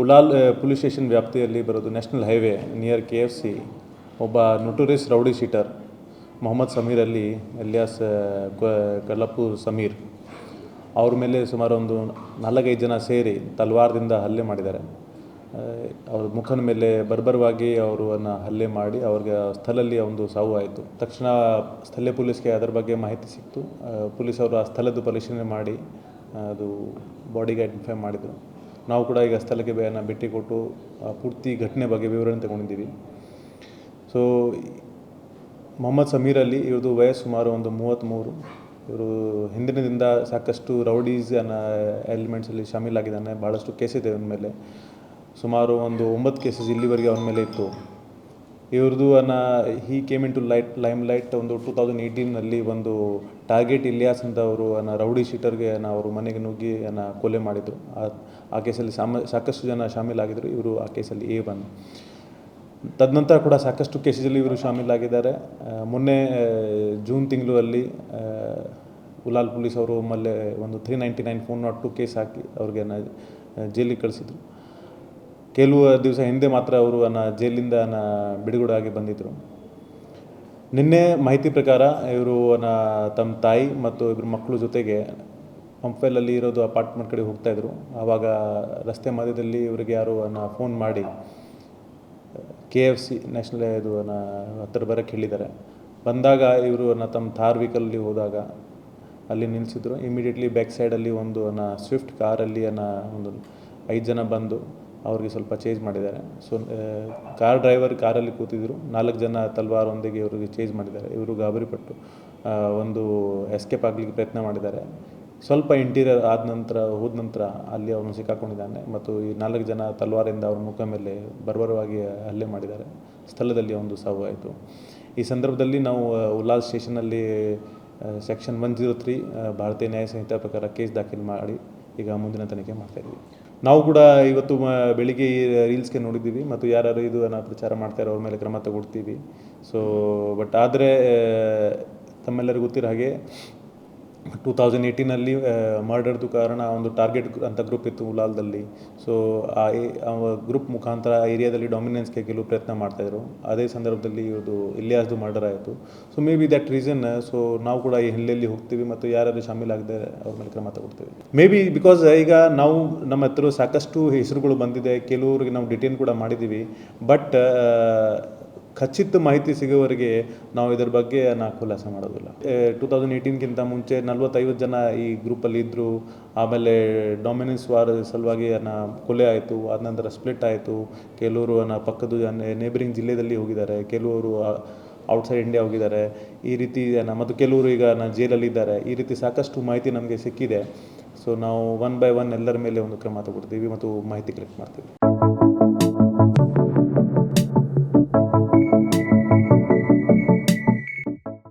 Ullal police station ವ್ಯಾಪ್ತಿಯಲ್ಲಿ ಬರೋದು national highway near K F C. ಒಬ್ಬ notorious rowdy sheeter, Mohammed Sameer ಅಲ್ಲಿ alias ಕಲ್ಲಪ್ಪು Sameer. ಅವ್ರ ಮೇಲೆ ಸುಮಾರು ಒಂದು ನಾಲ್ಕೈದು ಜನ ಸೇರಿ ತಲ್ವಾರದಿಂದ ಹಲ್ಲೆ ಮಾಡಿದ್ದಾರೆ. ಅವ್ರ ಮುಖನ ಮೇಲೆ ಬರ್ಬರವಾಗಿ ಅವರನ್ನು ಹಲ್ಲೆ ಮಾಡಿ ಅವ್ರಿಗೆ ಸ್ಥಳದಲ್ಲಿ ಒಂದು ಸಾವು ಆಯಿತು. ತಕ್ಷಣ ಸ್ಥಳೀಯ ಪೊಲೀಸ್ಗೆ ಅದರ ಬಗ್ಗೆ ಮಾಹಿತಿ ಸಿಕ್ತು. ಪೊಲೀಸ್ ಅವರು ಆ ಸ್ಥಳದ್ದು ಪರಿಶೀಲನೆ ಮಾಡಿ ಅದು ಬಾಡಿಗೆ ಐಡೆಂಟಿಫೈ ಮಾಡಿದರು. ನಾವು ಕೂಡ ಈಗ ಸ್ಥಳಕ್ಕೆ ಬೇನ ಭೇಟಿ ಕೊಟ್ಟು ಪೂರ್ತಿ ಘಟನೆ ಬಗ್ಗೆ ವಿವರಣೆ ತಗೊಂಡಿದ್ದೀವಿ. ಸೊ ಮೊಹಮ್ಮದ್ ಸಮೀರ್ ಅಲ್ಲಿ ಇವ್ರದ್ದು ವಯಸ್ಸು ಸುಮಾರು ಒಂದು ಮೂವತ್ತ್ಮೂರು ಇವರು ಹಿಂದಿನದಿಂದ ಸಾಕಷ್ಟು ರೌಡೀಸ್ ಅನ್ನೋ ಎಲಿಮೆಂಟ್ಸಲ್ಲಿ ಶಾಮೀಲಾಗಿದ್ದಾನೆ ಭಾಳಷ್ಟು ಕೇಸ್ ಇದೆ ಅವನ ಮೇಲೆ. ಸುಮಾರು ಒಂದು ಒಂಬತ್ತು ಕೇಸಸ್ ಇಲ್ಲಿವರೆಗೆ ಅವನ ಮೇಲೆ ಇತ್ತು. ಇವ್ರದ್ದು ಅನ್ನ he came into light limelight light two thousand ಏಯ್ಟೀನಲ್ಲಿ ಒಂದು ಟಾರ್ಗೆಟ್ ಇಲಿಯಾಸ್ ಅಂತ ಅವರು ಅನ್ನ ರೌಡಿ ಶೀಟರ್ಗೆ ಅನ್ನ ಅವರು ಮನೆಗೆ ನುಗ್ಗಿ ಅನ್ನ ಕೊಲೆ ಮಾಡಿದರು. ಆ ಕೇಸಲ್ಲಿ ಸಾಮ, ಸಾಕಷ್ಟು ಜನ ಶಾಮೀಲಾಗಿದ್ದರು ಇವರು ಆ ಕೇಸಲ್ಲಿ ಎ ಬಂದು ತದನಂತರ ಕೂಡ ಸಾಕಷ್ಟು ಕೇಸಲ್ಲಿ ಇವರು ಶಾಮೀಲಾಗಿದ್ದಾರೆ. ಮೊನ್ನೆ ಜೂನ್ ತಿಂಗಳು ಅಲ್ಲಿ ಉಲಾಲ್ ಪೊಲೀಸ್ ಅವರು ಮಲ್ಲೆ ಒಂದು three ninety nine phone nought two case ಹಾಕಿ ಅವ್ರಿಗೆ ಜೈಲಿಗೆ ಕಳಿಸಿದ್ರು. ಕೆಲವು ದಿವಸ ಹಿಂದೆ ಮಾತ್ರ ಅವರು ಅನ್ನ ಜೈಲಿಂದ ನನ್ನ ಬಿಡುಗಡೆ ಆಗಿ ಬಂದಿದ್ದರು ನಿನ್ನೆ ಮಾಹಿತಿ ಪ್ರಕಾರ ಇವರು ತಮ್ಮ ತಾಯಿ ಮತ್ತು ಇಬ್ಬರು ಮಕ್ಕಳು ಜೊತೆಗೆ ಹಂಫೆಲಲ್ಲಿ ಇರೋದು ಅಪಾರ್ಟ್ಮೆಂಟ್ ಕಡೆ ಹೋಗ್ತಾಯಿದ್ರು ಆವಾಗ ರಸ್ತೆ ಮಧ್ಯದಲ್ಲಿ ಇವರಿಗೆ ಯಾರು ಫೋನ್ ಮಾಡಿ, ಕೆ ಎಫ್ ಸಿ ನ್ಯಾಷನಲ್ ಇದು ಹತ್ತಿರ ಬರೋಕ್ಕೆ ಹೇಳಿದ್ದಾರೆ. ಬಂದಾಗ ಇವರು ನನ್ನ ತಮ್ಮ ಥಾರ್ ವೀಕಲ್ಲಿ ಹೋದಾಗ ಅಲ್ಲಿ ನಿಲ್ಲಿಸಿದ್ರು ಇಮಿಡಿಯೇಟ್ಲಿ ಬ್ಯಾಕ್ ಸೈಡಲ್ಲಿ ಒಂದು ನನ್ನ ಸ್ವಿಫ್ಟ್ ಕಾರಲ್ಲಿ ನನ್ನ ಒಂದು ಐದು ಜನ ಬಂದು ಅವ್ರಿಗೆ ಸ್ವಲ್ಪ ಚೇಂಜ್ ಮಾಡಿದ್ದಾರೆ. ಸೊ ಕಾರ್ ಡ್ರೈವರ್ ಕಾರಲ್ಲಿ ಕೂತಿದ್ರು. ನಾಲ್ಕು ಜನ ತಲ್ವಾರೊಂದಿಗೆ ಇವರಿಗೆ ಚೇಂಜ್ ಮಾಡಿದ್ದಾರೆ. ಇವರು ಗಾಬರಿಪಟ್ಟು ಒಂದು ಎಸ್ಕೇಪ್ ಆಗಲಿಕ್ಕೆ ಪ್ರಯತ್ನ ಮಾಡಿದ್ದಾರೆ. ಸ್ವಲ್ಪ ಇಂಟೀರಿಯರ್ ಆದ ನಂತರ, ಹೋದ ನಂತರ ಅಲ್ಲಿ ಅವನು ಸಿಕ್ಕಾಕೊಂಡಿದ್ದಾನೆ. ಮತ್ತು ಈ ನಾಲ್ಕು ಜನ ತಲ್ವಾರಿಂದ ಅವ್ರ ಮುಖ ಮೇಲೆ ಬರ್ಬರವಾಗಿ ಹಲ್ಲೆ ಮಾಡಿದ್ದಾರೆ. ಸ್ಥಳದಲ್ಲಿ ಒಂದು ಸಾವು ಆಯಿತು. ಈ ಸಂದರ್ಭದಲ್ಲಿ ನಾವು ಉಲ್ಲಾಲ್ ಸ್ಟೇಷನಲ್ಲಿ ಸೆಕ್ಷನ್ ಒನ್ ಜೀರೋ ತ್ರೀ ಭಾರತೀಯ ನ್ಯಾಯ ಸಂಹಿತೆ ಪ್ರಕಾರ ಕೇಸ್ ದಾಖಲು ಮಾಡಿ ಈಗ ಮುಂದಿನ ತನಿಖೆ ಮಾಡ್ತಾ ಇದ್ದೀವಿ. ನಾವು ಕೂಡ ಇವತ್ತು ಬೆಳಿಗ್ಗೆ ರೀಲ್ಸ್ಗೆ ನೋಡಿದ್ದೀವಿ ಮತ್ತು ಯಾರು ಇದು ಪ್ರಚಾರ ಮಾಡ್ತಾರೆ ಅವ್ರ ಮೇಲೆ ಕ್ರಮ ತಗೊಳ್ತೀವಿ. ಸೊ ಬಟ್ ಆದರೆ ತಮ್ಮೆಲ್ಲರಿಗೂ ಗೊತ್ತಿರೋ ಹಾಗೆ ಟೂ ತೌಸಂಡ್ ಏಯ್ಟೀನಲ್ಲಿ ಮರ್ಡರ್ದು ಕಾರಣ ಒಂದು ಟಾರ್ಗೆಟ್ ಅಂತ ಗ್ರೂಪ್ ಇತ್ತು ಉಲಾಲ್ದಲ್ಲಿ. ಸೊ ಆ ಗ್ರೂಪ್ ಮುಖಾಂತರ ಆ ಏರಿಯಾದಲ್ಲಿ ಡಾಮಿನೆನ್ಸ್ಗೆ ಕೆಲವು ಪ್ರಯತ್ನ ಮಾಡ್ತಾಯಿದ್ರು ಅದೇ ಸಂದರ್ಭದಲ್ಲಿ ಇವ್ರದ್ದು ಇಲ್ಲಿಯಾಸ್ದು ಮರ್ಡರ್ ಆಯಿತು. So maybe that reason so ನಾವು ಕೂಡ ಈ ಹಿನ್ನೆಲೆಯಲ್ಲಿ ಹೋಗ್ತೀವಿ ಮತ್ತು ಯಾರಾದ್ರು ಶಾಮೀಲಾಗದೆ ಅವ್ರ ಮೇಲೆ ಕ್ರಮ ತಗೊಳ್ತೀವಿ. ಮೇ ಬಿ ಬಿಕಾಸ್ ಈಗ ನಾವು ನಮ್ಮ ಹತ್ರ ಸಾಕಷ್ಟು ಹೆಸರುಗಳು ಬಂದಿದೆ, ಕೆಲವರಿಗೆ ನಾವು ಡಿಟೇನ್ ಕೂಡ ಮಾಡಿದ್ದೀವಿ. ಬಟ್ ಖಚಿತ ಮಾಹಿತಿ ಸಿಗೋವರೆಗೆ ನಾವು ಇದರ ಬಗ್ಗೆ ನಾ ಖುಲಾಸ ಮಾಡೋದಿಲ್ಲ. ಟೂ ತೌಸಂಡ್ ಏಯ್ಟೀನ್ಗಿಂತ ಮುಂಚೆ ನಲ್ವತ್ತೈವತ್ತು ಜನ ಈ ಗ್ರೂಪಲ್ಲಿ ಇದ್ದರು ಆಮೇಲೆ ಡೊಮಿನೆನ್ಸ್ ವಾರ ಸಲುವಾಗಿ ಅನ್ನ ಕೊಲೆ ಆಯಿತು. ಆದ ನಂತರ ಸ್ಪ್ಲಿಟ್ ಆಯಿತು. ಕೆಲವರು ಅನ್ನ ಪಕ್ಕದ ನೇಬರಿಂಗ್ ಜಿಲ್ಲೆಯಲ್ಲಿ ಹೋಗಿದ್ದಾರೆ. ಕೆಲವರು ಔಟ್ಸೈಡ್ ಇಂಡಿಯಾ ಹೋಗಿದ್ದಾರೆ. ಈ ರೀತಿ ಮತ್ತು ಕೆಲವರು ಈಗ ನಾನು ಜೈಲಲ್ಲಿದ್ದಾರೆ ಈ ರೀತಿ ಸಾಕಷ್ಟು ಮಾಹಿತಿ ನಮಗೆ ಸಿಕ್ಕಿದೆ. ಸೊ ನಾವು ಒನ್ ಬೈ ಒನ್ ಎಲ್ಲರ ಮೇಲೆ ಒಂದು ಕ್ರಮ ತಗೊಳ್ತೀವಿ ಮತ್ತು ಮಾಹಿತಿ ಕಲೆಕ್ಟ್ ಮಾಡ್ತೀವಿ.